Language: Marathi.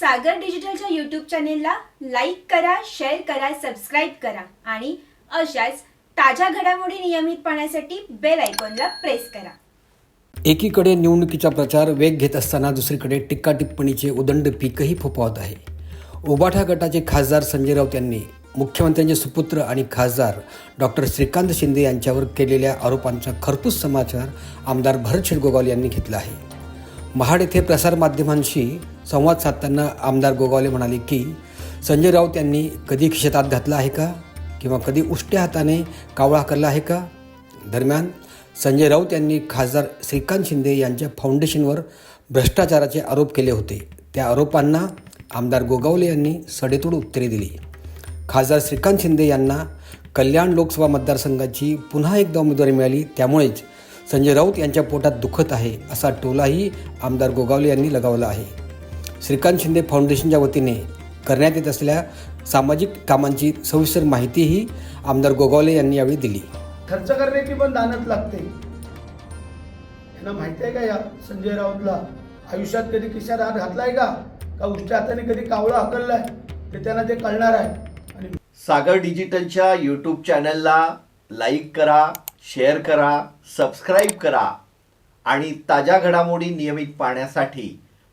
सागर डिजिटलच्या यूट्यूब चॅनेलला लाईक करा शेअर करा सबस्क्राईब करा आणि अशाच ताज्या घडामोडी नियमित पाहण्यासाठी बेल आयकॉनला प्रेस करा. एकीकडे निवडणुकीचा प्रचार वेग घेत असताना दुसरीकडे टिक्का टिप्पणीचे उदंड पीकही फोफावत आहे. उबाठा गटाचे खासदार संजय राऊत यांनी मुख्यमंत्र्यांचे सुपुत्र आणि खासदार डॉक्टर श्रीकांत शिंदे यांच्यावर केलेल्या आरोपांचा खरपूस समाचार आमदार भरत शिरगोगावले यांनी घेतला आहे. महाड येथे प्रसारमाध्यमांशी संवाद साधताना आमदार गोगावले म्हणाले की संजय राऊत यांनी कधी शेतात घातला आहे का? किंवा कधी उष्ट्या हाताने कावळा करला आहे का? दरम्यान संजय राऊत यांनी खासदार श्रीकांत शिंदे यांच्या फाउंडेशनवर भ्रष्टाचाराचे आरोप केले होते. त्या आरोपांना आमदार गोगावले यांनी सडेतोड उत्तरे दिली. खासदार श्रीकांत शिंदे यांना कल्याण लोकसभा मतदारसंघाची पुन्हा एकदा उमेदवारी मिळाली. त्यामुळेच संजय राऊत यांच्या पोटात दुखत आहे असा टोलाही आमदार गोगावले यांनी लगावला आहे. श्रीकांत शिंदे फाउंडेशनच्या वतीने करण्यात येत असलेल्या सामाजिक कामांची सविस्तर माहितीही आमदार गोगावले यांनी यावेळी दिली. खर्च करण्याची पण दानत लागते. यांना माहिती आहे का या संजय राऊतला? आयुष्यात कधी खिशात हात घातलाय का? का उष्ट्या हाताने कधी कावळा हकललाय? ते त्यांना ते कळणार आहे. आणि सागर डिजिटलच्या यूट्यूब चॅनलला लाईक करा शेअर करा सबस्क्राईब करा आणि ताज्या घडामोडी नियमित पाहण्यासाठी